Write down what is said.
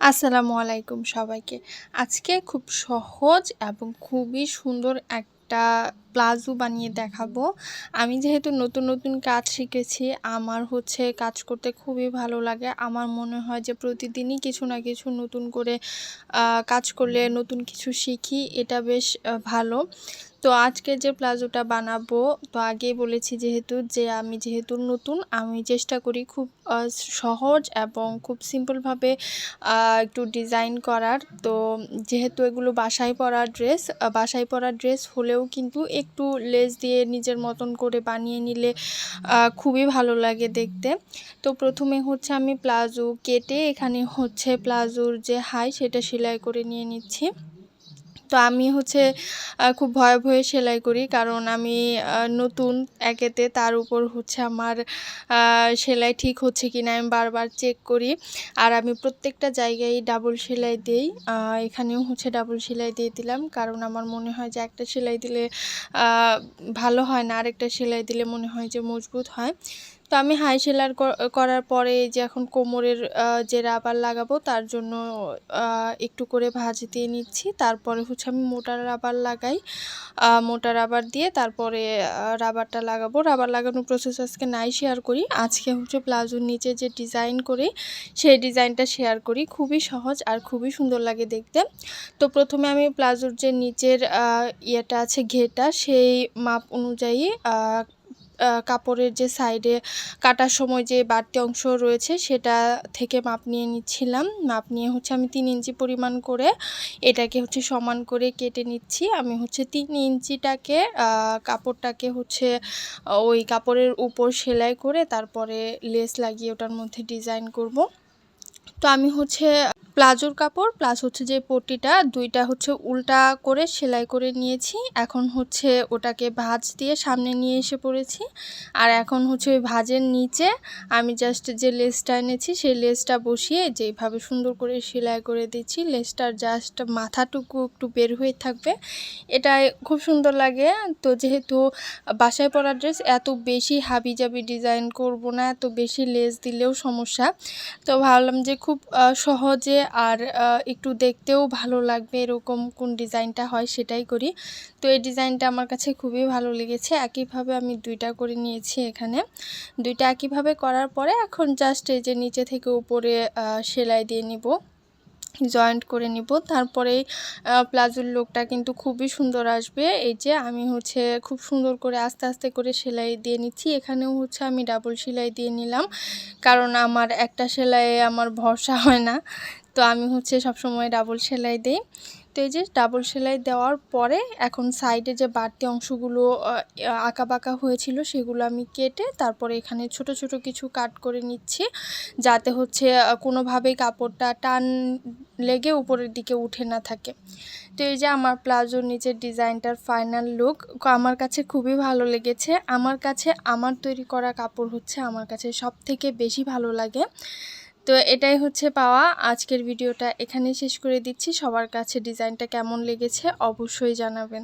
আসসালামু আলাইকুম সবাইকে। আজকে খুব সহজ এবং খুবই সুন্দর একটা প্লাজো বানিয়ে দেখাবো। আমি যেহেতু নতুন নতুন কাজ শিখেছি, আমার হচ্ছে কাজ করতে খুবই ভালো লাগে। আমার মনে হয় যে প্রতিদিনই কিছু না কিছু নতুন করে কাজ করলে নতুন কিছু শিখি, এটা বেশ ভালো। তো আজকে যে প্লাজোটা বানাবো, তো আগেই বলেছি যেহেতু যে আমি যেহেতু নতুন, আমি চেষ্টা করি খুব সহজ এবং খুব সিম্পলভাবে একটু ডিজাইন করার। তো যেহেতু এগুলো বাসায় পরা ড্রেস বাসায় পরা ড্রেস হলেও কিন্তু একটু লেস দিয়ে নিজের মতন করে বানিয়ে নিলে খুবই ভালো লাগে দেখতে। তো প্রথমে হচ্ছে আমি প্লাজো কেটে এখানে হচ্ছে প্লাজোর যে হাই সেটা সেলাই করে নিয়ে নিচ্ছি। তো আমি হচ্ছে খুব ভয়ে ভয়ে সেলাই করি। কারণ আমি নতুন একেতে তার উপর হচ্ছে আমার সেলাই ঠিক হচ্ছে কি না আমি বারবার চেক করি। আর আমি প্রত্যেকটা জায়গায় ডাবল সেলাই দিই। এখানেও হচ্ছে ডাবল সেলাই দিয়ে দিলাম। কারণ আমার মনে হয় যে একটা সেলাই দিলে ভালো হয় না। আরেকটা সেলাই দিলে মনে হয় যে মজবুত হয়। তো আমি হাই সেলার করার পরে যে এখন কোমরের যে রাবার লাগাবো তার জন্য একটু করে ভাঁজ দিয়ে নিচ্ছি। তারপরে হচ্ছে আমি মোটা রাবার লাগাই। মোটা রাবার দিয়ে তারপরে রাবারটা লাগাবো। রাবার লাগানোর প্রসেস আজকে নাই শেয়ার করি। আজকে হচ্ছে প্লাজোর নিচে যে ডিজাইন করি, সেই ডিজাইনটা শেয়ার করি। খুবই সহজ আর খুবই সুন্দর লাগে দেখতে। তো প্রথমে আমি প্লাজোর যে নিচের ইয়েটা আছে ঘেটা সেই মাপ অনুযায়ী কাপড়ের যে সাইডে কাটার সময় যে বাড়তি অংশ রয়েছে সেটা থেকে মাপ নিয়ে নিচ্ছিলাম। মাপ নিয়ে হচ্ছে আমি তিন ইঞ্চি পরিমাণ করে এটাকে হচ্ছে সমান করে কেটে নিচ্ছি। আমি হচ্ছে তিন ইঞ্চিটাকে কাপড়টাকে হচ্ছে ওই কাপড়ের উপর সেলাই করে তারপরে লেস লাগিয়ে ওটার মধ্যে ডিজাইন করব। তো আমি হচ্ছে প্লাজোর কাপড়, প্লাস হচ্ছে যে পট্টিটা, দুইটা হচ্ছে উল্টা করে সেলাই করে নিয়েছি। এখন হচ্ছে ওটাকে ভাজ দিয়ে সামনে নিয়ে এসে পড়েছি। আর এখন হচ্ছে ওই ভাজের নিচে আমি জাস্ট যে লেসটা এনেছি, সেই লেসটা বসিয়ে যেইভাবে সুন্দর করে সেলাই করে দিচ্ছি লেসটার জাস্ট মাথাটুকু একটু বের হয়ে থাকবে। এটা খুব সুন্দর লাগে। তো যেহেতু বাসায় পরা ড্রেস এত বেশি হাবি জাবি ডিজাইন করব না, এত বেশি লেস দিলেও সমস্যা। তো ভাবলাম যে খুব সহজে আর একটু দেখতেও ভালো লাগবে এরকম কোন ডিজাইনটা হয় সেটাই করি। তো এই ডিজাইনটা আমার কাছে খুবই ভালো লেগেছে। একইভাবে আমি দুইটা করে নিয়েছি এখানে। দুইটা একইভাবে করার পরে এখন জাস্ট এই যে নিচে থেকে উপরে সেলাই দিয়ে নিব জয়েন্ট করে নিব। তারপরে প্লাজোর লোকটা কিন্তু খুবই সুন্দর আসবে। এই যে আমি হচ্ছে খুব সুন্দর করে আস্তে আস্তে করে সেলাই দিয়ে নিচ্ছি। এখানেও হচ্ছে আমি ডাবল সেলাই দিয়ে নিলাম। কারণ আমার একটা সেলাইয়ে আমার ভরসা হয় না। তো আমি হচ্ছে সবসময় ডাবল সেলাই দিই। তো এই যে ডাবল সেলাই দেওয়ার পরে এখন সাইডে যে বাড়তি অংশগুলো আঁকা বাঁকা হয়েছিল সেগুলো আমি কেটে তারপরে এখানে ছোট ছোট কিছু কাট করে নিচ্ছি যাতে হচ্ছে কোনোভাবেই কাপড়টা টান লেগে উপরের দিকে উঠে না থাকে। তো এই যে আমার প্লাজোর নিচের ডিজাইনটার ফাইনাল লুক আমার কাছে খুবই ভালো লেগেছে। আমার কাছে, আমার তৈরি করা কাপড় হচ্ছে আমার কাছে সব থেকে বেশি ভালো লাগে। তো এটাই হচ্ছে পাওয়া। আজকের ভিডিওটা এখানেই শেষ করে দিচ্ছি। সবার কাছে ডিজাইনটা কেমন লেগেছে অবশ্যই জানাবেন।